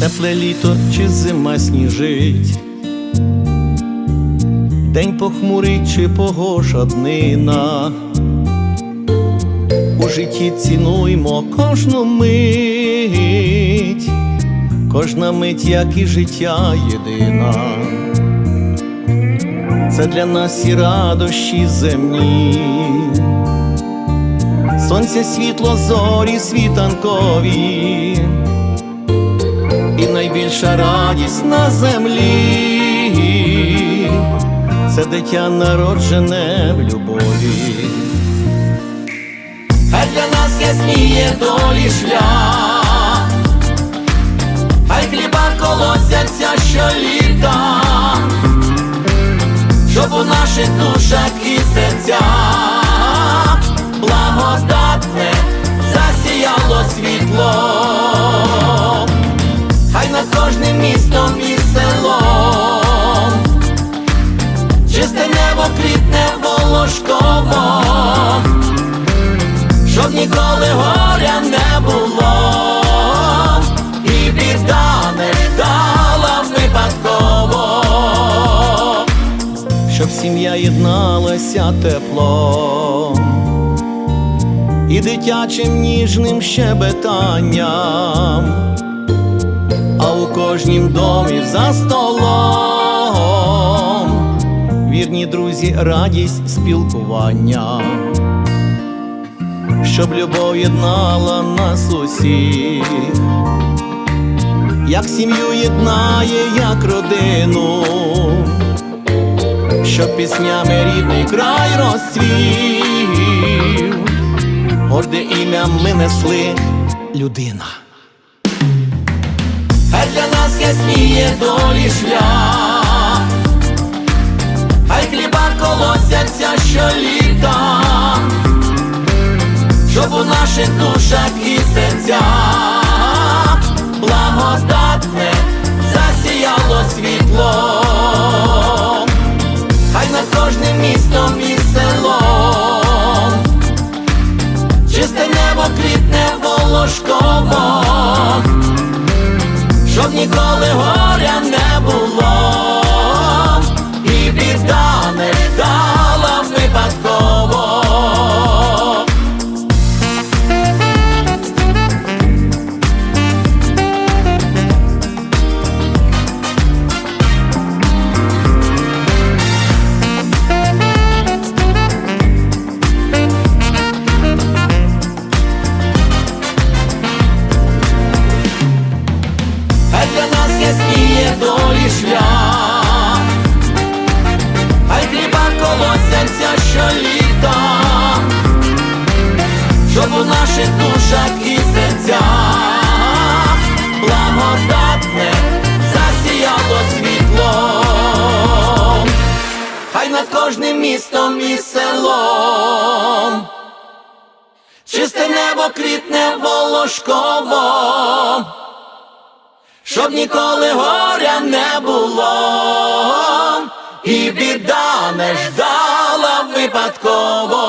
тепле літо чи зима сніжить, день похмурий чи погожа днина. У житті цінуймо кожну мить, кожна мить, як і життя єдина. Це для нас і радощі земні, сонце світло, зорі світанкові, і найбільша радість на землі, це дитя народжене в любові. Хай для нас ясніє долі шлях, хай хліба колосяться щоліта, щоб у наших душах ніколи горя не було, і біда не ждала випадково, щоб сім'я єдналася теплом і дитячим ніжним щебетанням, а у кожнім домі за столом вірні друзі, радість спілкування щоб любов єднала нас усіх, як сім'ю єднає, як родину, щоб піснями рідний край розцвів, горде ім'я ми несли людина. Хай для нас ясніє долі шлях, душах і серцях благодатне засіяло світло, хай над кожним містом і селом, чисте небо квітне волошково, щоб ніколи над кожним містом і селом. Чисте небо квітне волошково щоб ніколи горя не було, і біда не ждала випадково.